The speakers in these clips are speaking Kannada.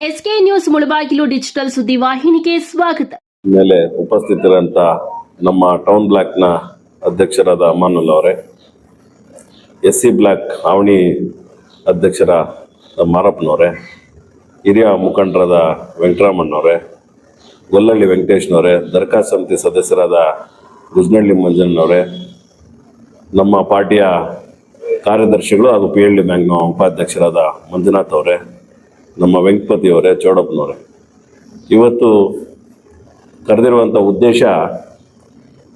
ಎಸ್ಕೆ ನ್ಯೂಸ್ ಮುಳಬಾಗಿಲು ಡಿಜಿಟಲ್ ಸುದ್ದಿವಾಹಿನಿಗೆ ಸ್ವಾಗತ. ಮೇಲೆ ಉಪಸ್ಥಿತರಂತ ನಮ್ಮ ಟೌನ್ ಬ್ಲಾಕ್ನ ಅಧ್ಯಕ್ಷರಾದ ಅಮಾನುಲ್ ಅವರೇ ಎಸ್ ಸಿ ಬ್ಲಾಕ್ ಆವಣಿ ಅಧ್ಯಕ್ಷರ ಮಾರಪ್ಪನವರೇ, ಹಿರಿಯ ಮುಖಂಡರಾದ ವೆಂಕಟರಾಮಣ್ಣವರೇ ಗೊಲ್ಲಳ್ಳಿ ವೆಂಕಟೇಶ್ನವರೇ, ದರ್ಖಾಸ್ತ್ ಸಮಿತಿ ಸದಸ್ಯರಾದ ಗುಜ್ನಳ್ಳಿ ಮಂಜಣ್ಣವರೇ, ನಮ್ಮ ಪಾರ್ಟಿಯ ಕಾರ್ಯದರ್ಶಿಗಳು ಹಾಗೂ ಪಿ ಎಲ್ ಡಿ ಬ್ಯಾಂಕ್ನ ಉಪಾಧ್ಯಕ್ಷರಾದ ಮಂಜುನಾಥ್ ಅವರೇ ನಮ್ಮ ವೆಂಕಟಪತಿಯವರೇ, ಚೌಡಪ್ಪನವರೇ. ಇವತ್ತು ಕರೆದಿರುವಂಥ ಉದ್ದೇಶ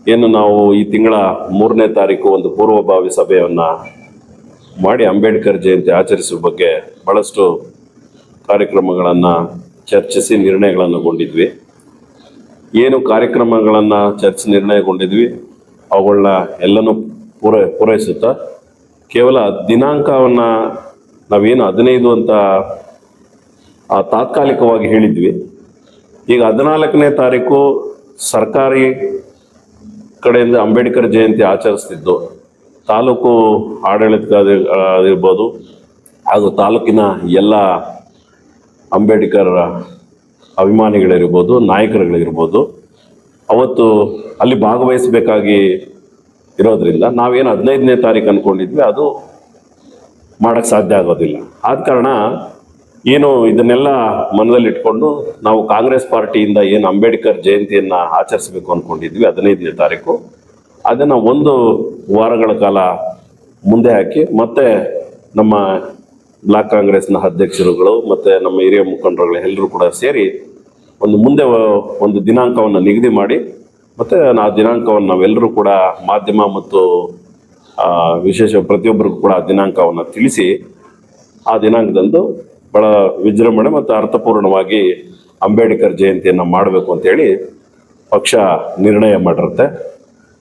ಏನು ನಾವು ಈ ತಿಂಗಳ ಮೂರನೇ ತಾರೀಕು ಒಂದು ಪೂರ್ವಭಾವಿ ಸಭೆಯನ್ನು ಮಾಡಿ ಅಂಬೇಡ್ಕರ್ ಜಯಂತಿ ಆಚರಿಸುವ ಬಗ್ಗೆ ಭಾಳಷ್ಟು ಕಾರ್ಯಕ್ರಮಗಳನ್ನು ಚರ್ಚಿಸಿ ನಿರ್ಣಯಗಳನ್ನು ಏನು ಕಾರ್ಯಕ್ರಮಗಳನ್ನು ಚರ್ಚೆ ನಿರ್ಣಯಗೊಂಡಿದ್ವಿ ಅವುಗಳನ್ನ ಎಲ್ಲನೂ ಪೂರೈ, ಪೂರೈಸುತ್ತಾ, ಕೇವಲ ದಿನಾಂಕವನ್ನು ನಾವೇನು ಹದಿನೈದು ಅಂತ ಆ, ತಾತ್ಕಾಲಿಕವಾಗಿ ಹೇಳಿದ್ವಿ. ಈಗ ಹದಿನಾಲ್ಕನೇ ತಾರೀಕು ಸರ್ಕಾರಿ ಕಡೆಯಿಂದ ಅಂಬೇಡ್ಕರ್ ಜಯಂತಿ ಆಚರಿಸ್ತಿದ್ದು. ತಾಲೂಕು ಆಡಳಿತ ಇರ್ಬೋದು ಹಾಗೂ ತಾಲೂಕಿನ ಎಲ್ಲ ಅಂಬೇಡ್ಕರ್ ಅಭಿಮಾನಿಗಳಿರ್ಬೋದು ನಾಯಕರುಗಳಿರ್ಬೋದು ಅವತ್ತು ಅಲ್ಲಿ ಭಾಗವಹಿಸಬೇಕಾಗಿ ಇರೋದ್ರಿಂದ ನಾವೇನು ಹದಿನೈದನೇ ತಾರೀಕು ಅಂದ್ಕೊಂಡಿದ್ವಿ ಅದು ಮಾಡೋಕ್ಕೆ ಸಾಧ್ಯ ಆಗೋದಿಲ್ಲ. ಆದ ಕಾರಣ ಏನು ಇದನ್ನೆಲ್ಲ ಮನದಲ್ಲಿಟ್ಕೊಂಡು ನಾವು ಕಾಂಗ್ರೆಸ್ ಪಾರ್ಟಿಯಿಂದ ಏನು ಅಂಬೇಡ್ಕರ್ ಜಯಂತಿಯನ್ನು ಆಚರಿಸಬೇಕು ಅಂದ್ಕೊಂಡಿದ್ವಿ ಹದಿನೈದನೇ ತಾರೀಕು. ಅದನ್ನು ಒಂದು ವಾರಗಳ ಕಾಲ ಮುಂದೆ ಹಾಕಿ ಮತ್ತೆ ನಮ್ಮ ಬ್ಲಾಕ್ ಕಾಂಗ್ರೆಸ್ನ ಅಧ್ಯಕ್ಷರುಗಳು ಮತ್ತು ನಮ್ಮ ಹಿರಿಯ ಮುಖಂಡರುಗಳು ಎಲ್ಲರೂ ಕೂಡ ಸೇರಿ ಒಂದು ಮುಂದೆ ಒಂದು ದಿನಾಂಕವನ್ನು ನಿಗದಿ ಮಾಡಿ ಮತ್ತು ಆ ದಿನಾಂಕವನ್ನು ನಾವೆಲ್ಲರೂ ಕೂಡ ಮಾಧ್ಯಮ ಮತ್ತು ವಿಶೇಷ ಪ್ರತಿಯೊಬ್ಬರಿಗೂ ಕೂಡ ಆ ದಿನಾಂಕವನ್ನು ತಿಳಿಸಿ ಆ ದಿನಾಂಕದಂದು ಬಹಳ ವಿಜೃಂಭಣೆ ಮತ್ತು ಅರ್ಥಪೂರ್ಣವಾಗಿ ಅಂಬೇಡ್ಕರ್ ಜಯಂತಿಯನ್ನು ಮಾಡಬೇಕು ಅಂತೇಳಿ ಪಕ್ಷ ನಿರ್ಣಯ ಮಾಡಿರುತ್ತೆ.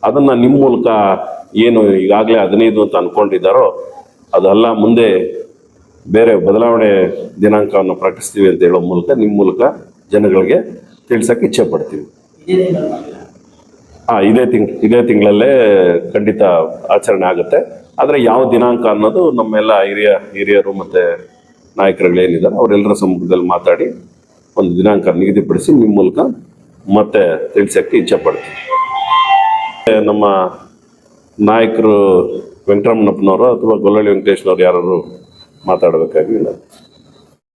ಅದನ್ನು ನಿಮ್ಮ ಮೂಲಕ ಏನು ಈಗಾಗಲೇ ಹದಿನೈದು ಅಂತ ಅಂದ್ಕೊಂಡಿದ್ದಾರೋ ಅದೆಲ್ಲ, ಮುಂದೆ ಬೇರೆ ಬದಲಾವಣೆ ದಿನಾಂಕವನ್ನು ಪ್ರಕಟಿಸ್ತೀವಿ ಅಂತ ಹೇಳೋ ಮೂಲಕ ನಿಮ್ಮ ಮೂಲಕ ಜನಗಳಿಗೆ ತಿಳಿಸಕ್ಕೆ ಇಚ್ಛೆ ಪಡ್ತೀವಿ. ಹಾಂ ಇದೇ ತಿಂಗ್, ಇದೇ ತಿಂಗಳಲ್ಲೇ ಖಂಡಿತ ಆಚರಣೆ ಆಗುತ್ತೆ. ಆದರೆ ಯಾವ ದಿನಾಂಕ ಅನ್ನೋದು ನಮ್ಮೆಲ್ಲ ಹಿರಿಯ, ಹಿರಿಯರು ಮತ್ತು ನಾಯಕರುಗಳೇನಿದ್ದಾರೆ ಅವರೆಲ್ಲರ ಸಮ್ಮುಖದಲ್ಲಿ ಮಾತಾಡಿ ಒಂದು ದಿನಾಂಕ ನಿಗದಿಪಡಿಸಿ ನಿಮ್ಮ ಮೂಲಕ ಮತ್ತೆ ತಿಳಿಸೋಕ್ಕೆ ಇಚ್ಛೆ ಪಡ್ತೀವಿ ನಮ್ಮ ನಾಯಕರು ವೆಂಕಟರಮಣಪ್ಪನವರು ಅಥವಾ ಗೊಲ್ಲಳ್ಳಿ ವೆಂಕಟೇಶ್ನವ್ರು ಯಾರು ಮಾತಾಡಬೇಕಾಗಿ ಇಲ್ಲ